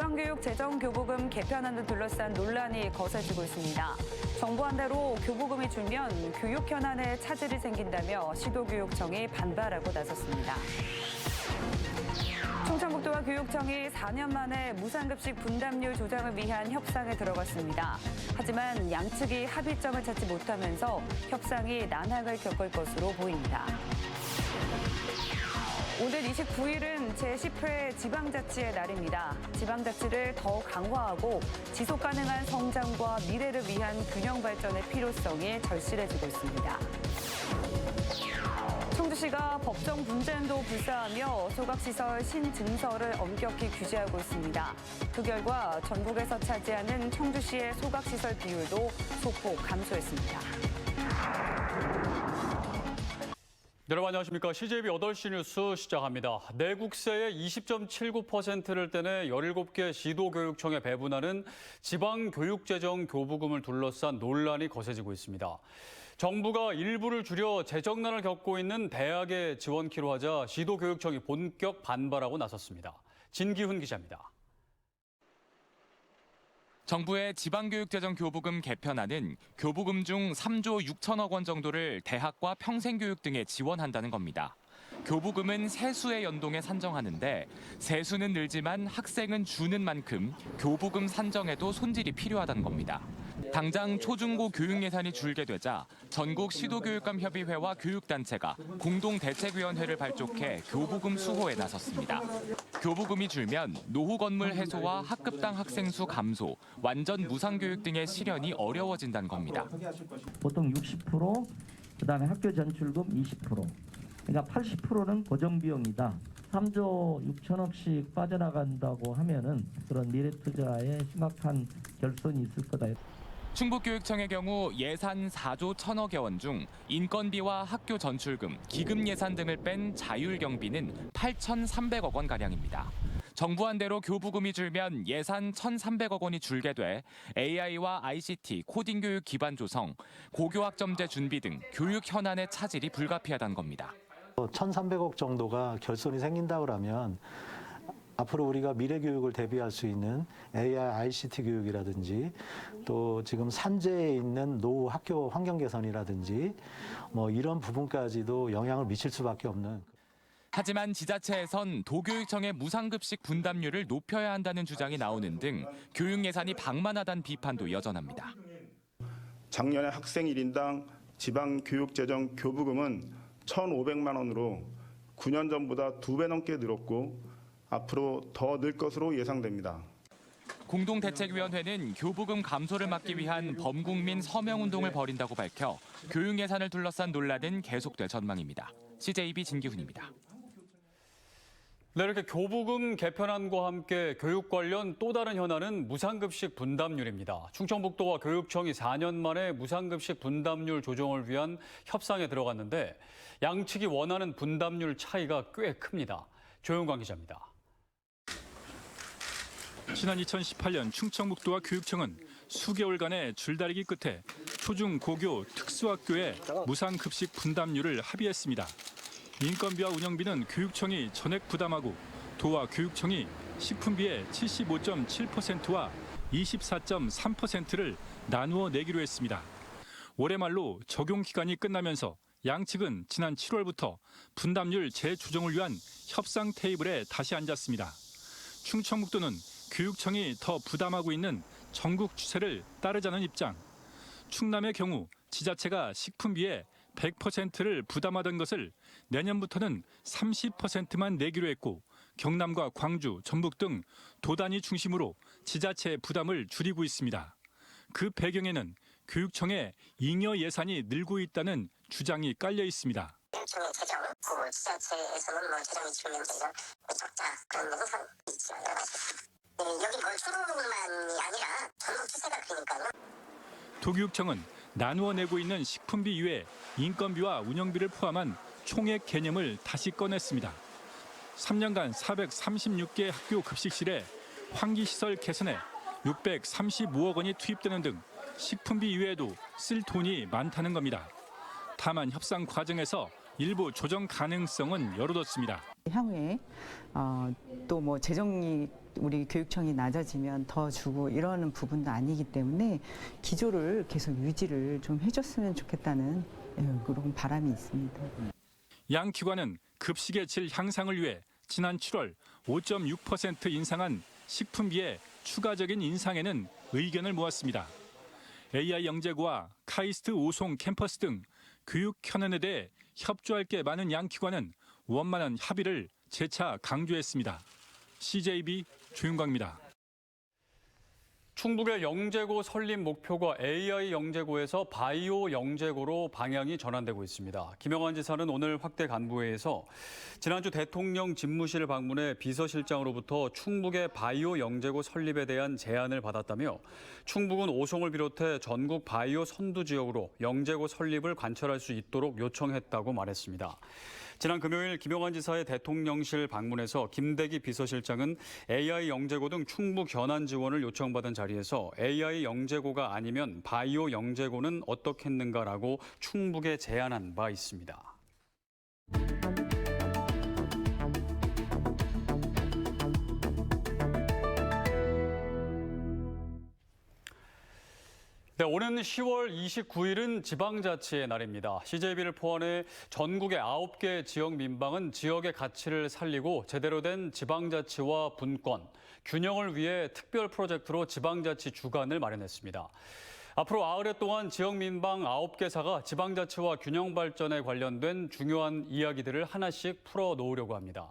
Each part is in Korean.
지방교육 재정교부금 개편안 을 둘러싼 논란이 거세지고 있습니다. 정부 한대로 교부금이 줄면 교육 현안에 차질이 생긴다며 시도교육청이 반발하고 나섰습니다. 충청북도와 교육청이 4년 만에 무상급식 분담률 조정을 위한 협상에 들어갔습니다. 하지만 양측이 합의점을 찾지 못하면서 협상이 난항을 겪을 것으로 보입니다. 오늘 29일은 제10회 지방자치의 날입니다. 지방자치를 더 강화하고 지속 가능한 성장과 미래를 위한 균형 발전의 필요성이 절실해지고 있습니다. 청주시가 법정 분쟁도 불사하며 소각시설 신증서를 엄격히 규제하고 있습니다. 그 결과 전국에서 차지하는 청주시의 소각시설 비율도 소폭 감소했습니다. 여러분 안녕하십니까. CJB 8시 뉴스 시작합니다. 내국세의 20.79%를 떼내 17개 시도교육청에 배분하는 지방교육재정 교부금을 둘러싼 논란이 거세지고 있습니다. 정부가 일부를 줄여 재정난을 겪고 있는 대학에 지원키로 하자 시도교육청이 본격 반발하고 나섰습니다. 진기훈 기자입니다. 정부의 지방교육재정 교부금 개편안은 교부금 중 3조 6천억 원 정도를 대학과 평생교육 등에 지원한다는 겁니다. 교부금은 세수의 연동에 산정하는데 세수는 늘지만 학생은 주는 만큼 교부금 산정에도 손질이 필요하다는 겁니다. 당장 초중고 교육 예산이 줄게 되자 전국 시도교육감 협의회와 교육단체가 공동대책위원회를 발족해 교부금 수호에 나섰습니다. 교부금이 줄면 노후 건물 해소와 학급당 학생 수 감소, 완전 무상교육 등의 실현이 어려워진다는 겁니다. 보통 60% 그다음에 학교 전출금 20% 그러니까 80%는 고정 비용이다. 3조 6천억씩 빠져나간다고 하면은 그런 미래 투자에 심각한 결손이 있을 거다. 충북교육청의 경우 예산 4조 1천억여 원 중 인건비와 학교 전출금, 기금 예산 등을 뺀 자율 경비는 8,300억 원 가량입니다. 정부 한대로 교부금이 줄면 예산 1,300억 원이 줄게 돼 AI와 ICT, 코딩 교육 기반 조성, 고교학점제 준비 등 교육 현안의 차질이 불가피하다는 겁니다. 1,300억 정도가 결손이 생긴다고 하면 앞으로 우리가 미래 교육을 대비할 수 있는 AI, ICT 교육이라든지 또 지금 산재에 있는 노후 학교 환경 개선이라든지 뭐 이런 부분까지도 영향을 미칠 수밖에 없는 하지만 지자체에선 도교육청의 무상급식 분담률을 높여야 한다는 주장이 나오는 등 교육 예산이 방만하다는 비판도 여전합니다. 작년에 학생 1인당 지방 교육 재정 교부금은 1,500만 원으로 9년 전보다 두 배 넘게 늘었고 앞으로 더 늘 것으로 예상됩니다. 공동대책위원회는 교부금 감소를 막기 위한 범국민 서명운동을 벌인다고 밝혀 교육 예산을 둘러싼 논란은 계속될 전망입니다. CJB 진기훈입니다. 네, 이렇게 교부금 개편안과 함께 교육 관련 또 다른 현안은 무상급식 분담률입니다. 충청북도와 교육청이 4년 만에 무상급식 분담률 조정을 위한 협상에 들어갔는데 양측이 원하는 분담률 차이가 꽤 큽니다. 조영광 기자입니다. 지난 2018년 충청북도와 교육청은 수개월간의 줄다리기 끝에 초중 고교 특수학교의 무상급식 분담률을 합의했습니다. 인건비와 운영비는 교육청이 전액 부담하고 도와 교육청이 식품비의 75.7%와 24.3%를 나누어 내기로 했습니다. 올해 말로 적용 기간이 끝나면서 양측은 지난 7월부터 분담률 재조정을 위한 협상 테이블에 다시 앉았습니다. 충청북도는 교육청이 더 부담하고 있는 전국 추세를 따르자는 입장. 충남의 경우 지자체가 식품비의 100%를 부담하던 것을 내년부터는 30%만 내기로 했고 경남과 광주, 전북 등 도단위 중심으로 지자체의 부담을 줄이고 있습니다. 그 배경에는 교육청의 잉여 예산이 늘고 있다는 주장이 깔려 있습니다. 교육청의 재정, 그 지자체에서는 뭐 재정이. 적자 그런 게항상 있죠. 여러 가지. 네, 여기 뭐 초등만이 아니라 전국 추세가 그러니까요. 도교육청은 나누어 내고 있는 식품비 이외 인건비와 운영비를 포함한 총액 개념을 다시 꺼냈습니다. 3년간 436개 학교 급식실에 환기시설 개선에 635억 원이 투입되는 등 식품비 이외에도 쓸 돈이 많다는 겁니다. 다만 협상 과정에서 일부 조정 가능성은 열어뒀습니다. 향후에 어, 또 뭐 재정이 우리 교육청이 낮아지면 더 주고 이러는 부분도 아니기 때문에 기조를 계속 유지를 좀 해줬으면 좋겠다는 예, 그런 바람이 있습니다. 양 기관은 급식의 질 향상을 위해 지난 7월 5.6% 인상한 식품비의 추가적인 인상에는 의견을 모았습니다. AI 영재고와 카이스트 오송 캠퍼스 등 교육 현안에 대해 협조할 게 많은 양 기관은 원만한 합의를 재차 강조했습니다. CJB 조윤광입니다. 충북의 영재고 설립 목표가 AI 영재고에서 바이오 영재고로 방향이 전환되고 있습니다. 김영환 지사는 오늘 확대 간부회에서 지난주 대통령 집무실을 방문해 비서실장으로부터 충북의 바이오 영재고 설립에 대한 제안을 받았다며 충북은 오송을 비롯해 전국 바이오 선두 지역으로 영재고 설립을 관철할 수 있도록 요청했다고 말했습니다. 지난 금요일 김영환 지사의 대통령실 방문에서 김대기 비서실장은 AI 영재고 등 충북 현안 지원을 요청받은 자리에서 AI 영재고가 아니면 바이오 영재고는 어떻겠는가라고 충북에 제안한 바 있습니다. 네, 오는 10월 29일은 지방자치의 날입니다. CJB를 포함해 전국의 9개 지역 민방은 지역의 가치를 살리고 제대로 된 지방자치와 분권, 균형을 위해 특별 프로젝트로 지방자치 주간을 마련했습니다. 앞으로 아흘 동안 지역 민방 9개사가 지방자치와 균형 발전에 관련된 중요한 이야기들을 하나씩 풀어 놓으려고 합니다.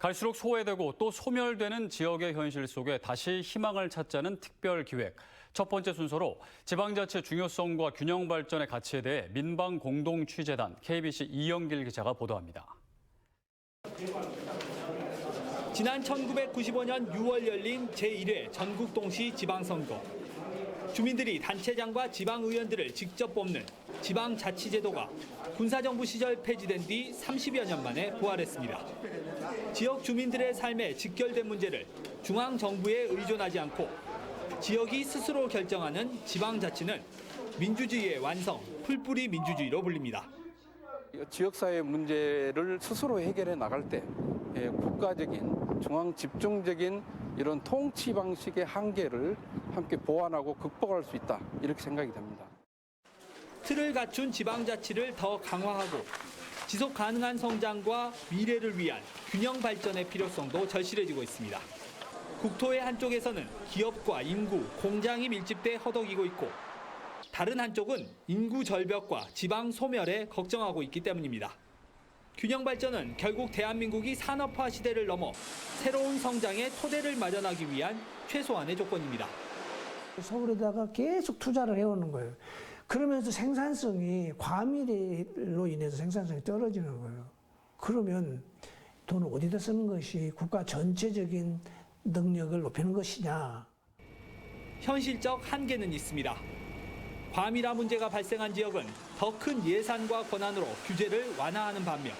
갈수록 소외되고 또 소멸되는 지역의 현실 속에 다시 희망을 찾자는 특별 기획. 첫 번째 순서로 지방자치 중요성과 균형 발전의 가치에 대해 민방 공동 취재단 KBC 이영길 기자가 보도합니다. 지난 1995년 6월 열린 제1회 전국 동시 지방선거. 주민들이 단체장과 지방의원들을 직접 뽑는 지방자치제도가 군사정부 시절 폐지된 뒤 30여 년 만에 부활했습니다. 지역 주민들의 삶에 직결된 문제를 중앙정부에 의존하지 않고 지역이 스스로 결정하는 지방자치는 민주주의의 완성, 풀뿌리 민주주의로 불립니다. 지역사회 문제를 스스로 해결해 나갈 때 예, 국가적인 중앙 집중적인 이런 통치 방식의 한계를 함께 보완하고 극복할 수 있다 이렇게 생각이 됩니다. 틀을 갖춘 지방자치를 더 강화하고 지속 가능한 성장과 미래를 위한 균형 발전의 필요성도 절실해지고 있습니다. 국토의 한쪽에서는 기업과 인구, 공장이 밀집돼 허덕이고 있고 다른 한쪽은 인구 절벽과 지방 소멸에 걱정하고 있기 때문입니다. 균형 발전은 결국 대한민국이 산업화 시대를 넘어 새로운 성장의 토대를 마련하기 위한 최소한의 조건입니다. 서울에다가 계속 투자를 해오는 거예요. 그러면서 생산성이 과밀로 인해서 생산성이 떨어지는 거예요. 그러면 돈을 어디다 쓰는 것이 국가 전체적인 능력을 높이는 것이냐. 현실적 한계는 있습니다. 과밀화 문제가 발생한 지역은 더 큰 예산과 권한으로 규제를 완화하는 반면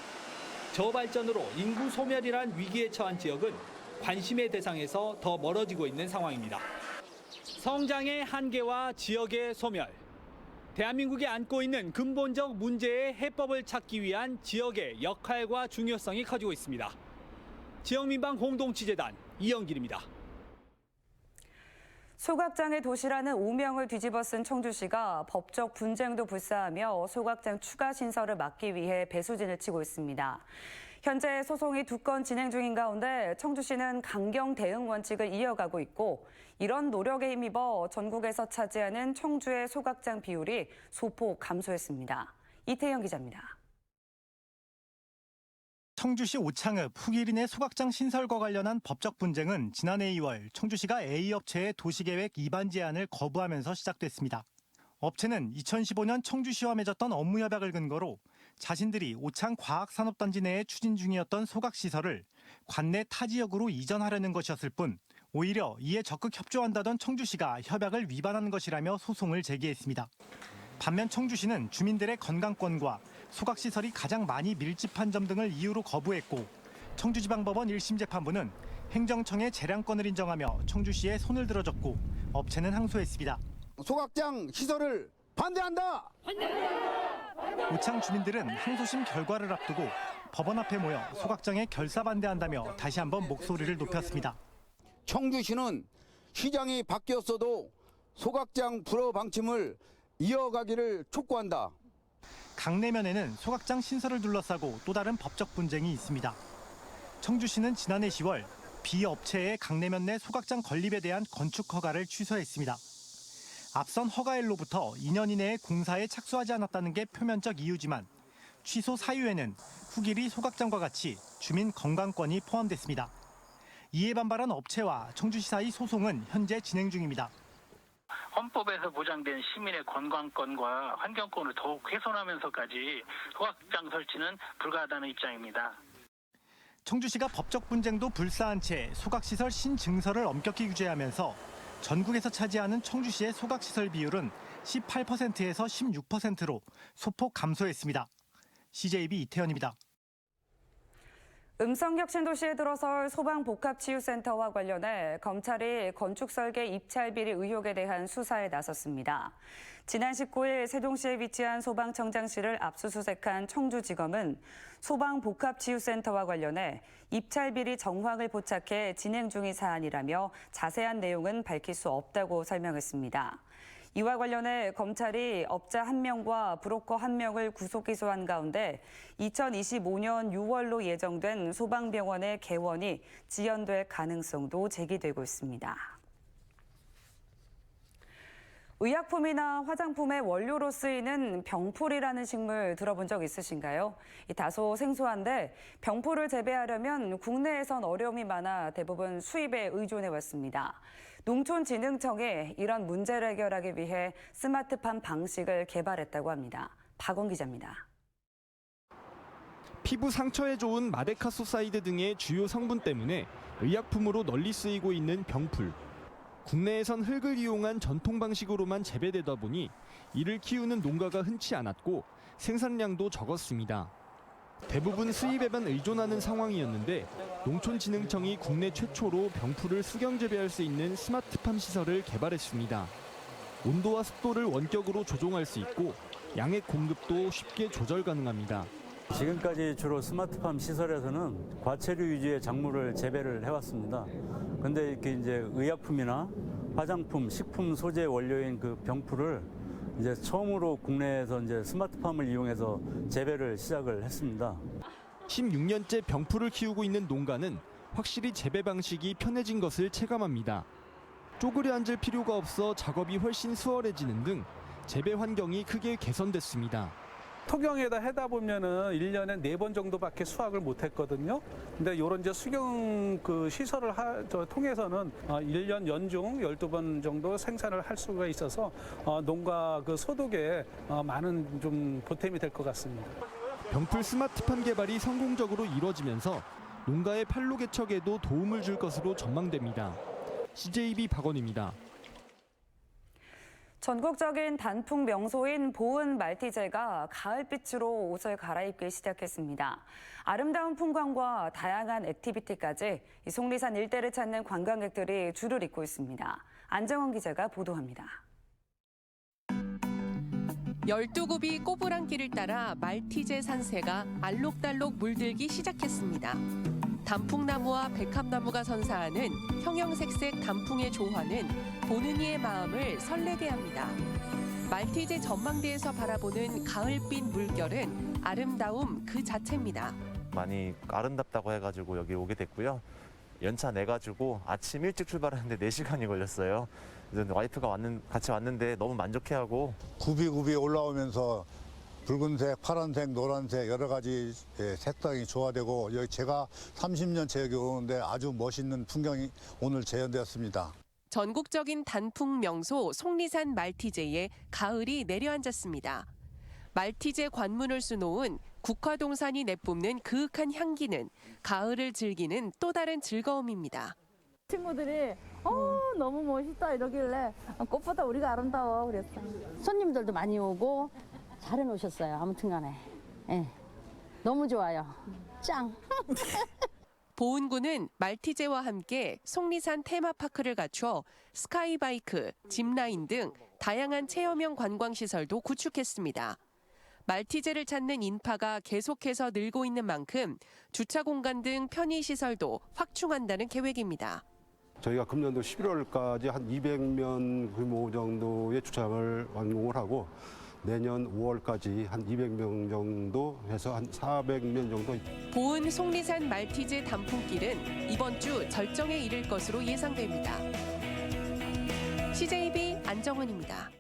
저발전으로 인구 소멸이란 위기에 처한 지역은 관심의 대상에서 더 멀어지고 있는 상황입니다. 성장의 한계와 지역의 소멸. 대한민국이 안고 있는 근본적 문제의 해법을 찾기 위한 지역의 역할과 중요성이 커지고 있습니다. 지역민방 공동취재단 이영길입니다. 소각장의 도시라는 오명을 뒤집어 쓴 청주시가 법적 분쟁도 불사하며 소각장 추가 신설을 막기 위해 배수진을 치고 있습니다. 현재 소송이 두 건 진행 중인 가운데 청주시는 강경 대응 원칙을 이어가고 있고 이런 노력에 힘입어 전국에서 차지하는 청주의 소각장 비율이 소폭 감소했습니다. 이태영 기자입니다. 청주시 오창읍 후기린의 소각장 신설과 관련한 법적 분쟁은 지난해 2월 청주시가 A업체의 도시계획 위반 제안을 거부하면서 시작됐습니다. 업체는 2015년 청주시와 맺었던 업무 협약을 근거로 자신들이 오창 과학산업단지 내에 추진 중이었던 소각시설을 관내 타 지역으로 이전하려는 것이었을 뿐 오히려 이에 적극 협조한다던 청주시가 협약을 위반한 것이라며 소송을 제기했습니다. 반면 청주시는 주민들의 건강권과 소각시설이 가장 많이 밀집한 점 등을 이유로 거부했고 청주지방법원 1심 재판부는 행정청의 재량권을 인정하며 청주시에 손을 들어줬고 업체는 항소했습니다. 소각장 시설을 반대한다. 오창 주민들은 항소심 결과를 앞두고 법원 앞에 모여 소각장에 결사 반대한다며 다시 한번 목소리를 높였습니다. 청주시는 시장이 바뀌었어도 소각장 불허 방침을 이어가기를 촉구한다. 강내면에는 소각장 신설을 둘러싸고 또 다른 법적 분쟁이 있습니다. 청주시는 지난해 10월 비업체의 강내면 내 소각장 건립에 대한 건축 허가를 취소했습니다. 앞선 허가일로부터 2년 이내에 공사에 착수하지 않았다는 게 표면적 이유지만 취소 사유에는 후길이 소각장과 같이 주민 건강권이 포함됐습니다. 이에 반발한 업체와 청주시 사이 소송은 현재 진행 중입니다. 헌법에서 보장된 시민의 건강권과 환경권을 더욱 훼손하면서까지 소각장 설치는 불가하다는 입장입니다. 청주시가 법적 분쟁도 불사한 채 소각시설 신증서를 엄격히 규제하면서 전국에서 차지하는 청주시의 소각시설 비율은 18%에서 16%로 소폭 감소했습니다. CJB 이태현입니다. 음성혁신도시에 들어설 소방복합치유센터와 관련해 검찰이 건축설계 입찰비리 의혹에 대한 수사에 나섰습니다. 지난 19일 세종시에 위치한 소방청장실을 압수수색한 청주지검은 소방복합치유센터와 관련해 입찰비리 정황을 포착해 진행 중인 사안이라며 자세한 내용은 밝힐 수 없다고 설명했습니다. 이와 관련해 검찰이 업자 한 명과 브로커 한 명을 구속 기소한 가운데 2025년 6월로 예정된 소방병원의 개원이 지연될 가능성도 제기되고 있습니다. 의약품이나 화장품의 원료로 쓰이는 병풀이라는 식물 들어본 적 있으신가요? 다소 생소한데 병풀을 재배하려면 국내에선 어려움이 많아 대부분 수입에 의존해 왔습니다. 농촌진흥청에 이런 문제를 해결하기 위해 스마트팜 방식을 개발했다고 합니다. 박원 기자입니다. 피부 상처에 좋은 마데카소사이드 등의 주요 성분 때문에 의약품으로 널리 쓰이고 있는 병풀. 국내에선 흙을 이용한 전통 방식으로만 재배되다 보니 이를 키우는 농가가 흔치 않았고 생산량도 적었습니다. 대부분 수입에만 의존하는 상황이었는데 농촌진흥청이 국내 최초로 병풀을 수경 재배할 수 있는 스마트팜 시설을 개발했습니다. 온도와 습도를 원격으로 조종할 수 있고 양액 공급도 쉽게 조절 가능합니다. 지금까지 주로 스마트팜 시설에서는 과체류 위주의 작물을 재배를 해왔습니다. 근데 이렇게 이제 의약품이나 화장품, 식품 소재 원료인 그 병풀을 이제 처음으로 국내에서 이제 스마트팜을 이용해서 재배를 시작을 했습니다. 16년째 병풀을 키우고 있는 농가는 확실히 재배 방식이 편해진 것을 체감합니다. 쪼그려 앉을 필요가 없어 작업이 훨씬 수월해지는 등 재배 환경이 크게 개선됐습니다. 토경에다 해다 보면은 1년에 네 번 정도밖에 수확을 못 했거든요. 근데 요런 이제 수경 그 시설을 하, 저, 통해서는 어, 1년 연중 12번 정도 생산을 할 수가 있어서 어, 농가 그 소득에 어, 많은 좀 보탬이 될 것 같습니다. 병풀 스마트팜 개발이 성공적으로 이뤄지면서 농가의 판로 개척에도 도움을 줄 것으로 전망됩니다. CJB 박원입니다. 전국적인 단풍 명소인 보은 말티제가 가을빛으로 옷을 갈아입기 시작했습니다. 아름다운 풍광과 다양한 액티비티까지 속리산 일대를 찾는 관광객들이 줄을 잇고 있습니다. 안정원 기자가 보도합니다. 12굽이 꼬부랑길을 따라 말티제 산세가 알록달록 물들기 시작했습니다. 단풍나무와 백합나무가 선사하는 형형색색 단풍의 조화는 보는 이의 마음을 설레게 합니다. 말티제 전망대에서 바라보는 가을빛 물결은 아름다움 그 자체입니다. 많이 아름답다고 해가지고 여기 오게 됐고요. 연차 내가지고 아침 일찍 출발하는데 4시간이 걸렸어요. 와이프가 왔는, 같이 왔는데 너무 만족해하고 굽이굽이 올라오면서 붉은색, 파란색, 노란색 여러 가지 예, 색상이 조화되고 여기 제가 30년째 여기 오는데 아주 멋있는 풍경이 오늘 재현되었습니다. 전국적인 단풍 명소 속리산 말티제에 가을이 내려앉았습니다. 말티제 관문을 수놓은 국화동산이 내뿜는 그윽한 향기는 가을을 즐기는 또 다른 즐거움입니다. 친구들이 어 너무 멋있다 이러길래 꽃보다 우리가 아름다워 그랬어. 손님들도 많이 오고 잘 해놓으셨어요. 아무튼 간에 예 너무 좋아요. 짱. 보은군은 말티제와 함께 속리산 테마파크를 갖춰 스카이바이크, 짚라인 등 다양한 체험형 관광시설도 구축했습니다. 말티즈를 찾는 인파가 계속해서 늘고 있는 만큼 주차 공간 등 편의 시설도 확충한다는 계획입니다. 저희가 금년도 11월까지 한 200명 규모 정도의 주차장을 완공을 하고 내년 5월까지 한 200명 정도 해서 한 400명 정도 보은 속리산 말티즈 단풍길은 이번 주 절정에 이를 것으로 예상됩니다. CJB 안정원입니다.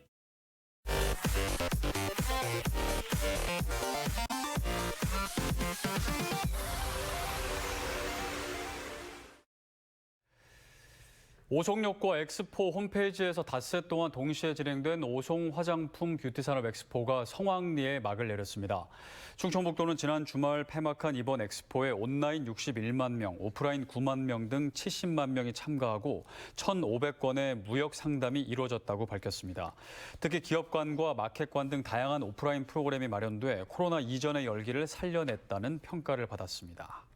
오송역과 엑스포 홈페이지에서 닷새 동안 동시에 진행된 오송 화장품 뷰티 산업 엑스포가 성황리에 막을 내렸습니다. 충청북도는 지난 주말 폐막한 이번 엑스포에 온라인 61만 명, 오프라인 9만 명 등 70만 명이 참가하고 1,500건의 무역 상담이 이루어졌다고 밝혔습니다. 특히 기업관과 마켓관 등 다양한 오프라인 프로그램이 마련돼 코로나 이전의 열기를 살려냈다는 평가를 받았습니다.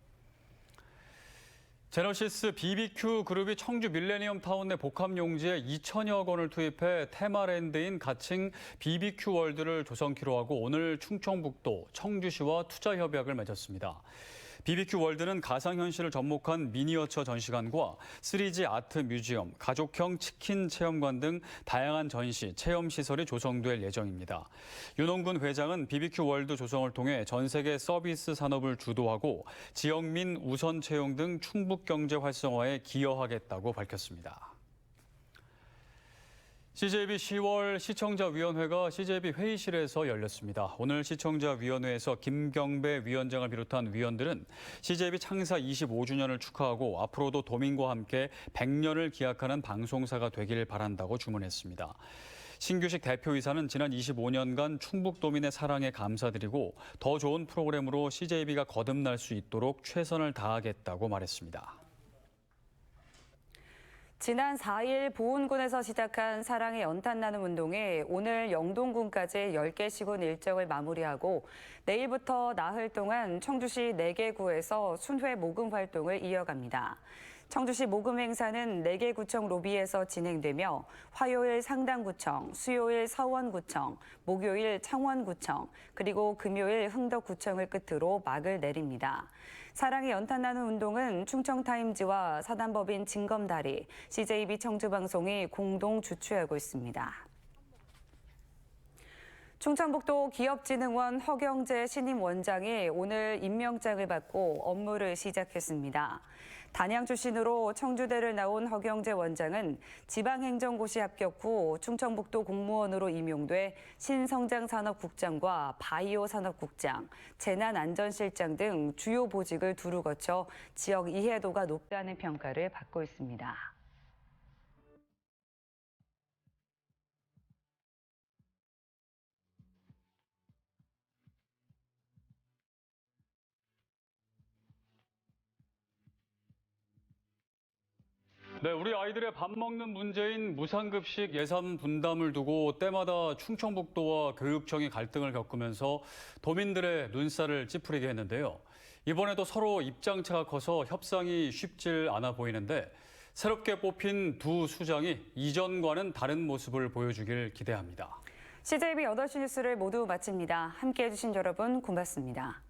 제너시스 BBQ 그룹이 청주 밀레니엄 타운 내 복합 용지에 2천여 원을 투입해 테마랜드인 가칭 BBQ 월드를 조성키로 하고 오늘 충청북도 청주시와 투자 협약을 맺었습니다. BBQ 월드는 가상현실을 접목한 미니어처 전시관과 3D 아트 뮤지엄, 가족형 치킨 체험관 등 다양한 전시, 체험 시설이 조성될 예정입니다. 윤홍근 회장은 BBQ 월드 조성을 통해 전 세계 서비스 산업을 주도하고 지역민 우선 채용 등 충북 경제 활성화에 기여하겠다고 밝혔습니다. CJB 10월 시청자위원회가 CJB 회의실에서 열렸습니다. 오늘 시청자위원회에서 김경배 위원장을 비롯한 위원들은 CJB 창사 25주년을 축하하고 앞으로도 도민과 함께 100년을 기약하는 방송사가 되길 바란다고 주문했습니다. 신규식 대표이사는 지난 25년간 충북도민의 사랑에 감사드리고 더 좋은 프로그램으로 CJB가 거듭날 수 있도록 최선을 다하겠다고 말했습니다. 지난 4일 보은군에서 시작한 사랑의 연탄 나눔 운동이 오늘 영동군까지 10개 시군 일정을 마무리하고 내일부터 나흘 동안 청주시 4개 구에서 순회 모금 활동을 이어갑니다. 청주시 모금 행사는 4개 구청 로비에서 진행되며 화요일 상당구청, 수요일 서원구청, 목요일 창원구청, 그리고 금요일 흥덕구청을 끝으로 막을 내립니다. 사랑의 연탄 나눔 운동은 충청타임즈와 사단법인 진검다리, CJB 청주방송이 공동 주최하고 있습니다. 충청북도 기업진흥원 허경재 신임 원장이 오늘 임명장을 받고 업무를 시작했습니다. 단양 출신으로 청주대를 나온 허경재 원장은 지방행정고시 합격 후 충청북도 공무원으로 임용돼 신성장산업국장과 바이오산업국장, 재난안전실장 등 주요 보직을 두루 거쳐 지역 이해도가 높다는 평가를 받고 있습니다. 네, 우리 아이들의 밥 먹는 문제인 무상급식 예산 분담을 두고 때마다 충청북도와 교육청이 갈등을 겪으면서 도민들의 눈살을 찌푸리게 했는데요. 이번에도 서로 입장차가 커서 협상이 쉽질 않아 보이는데 새롭게 뽑힌 두 수장이 이전과는 다른 모습을 보여주길 기대합니다. CJB 8시 뉴스를 모두 마칩니다. 함께해 주신 여러분 고맙습니다.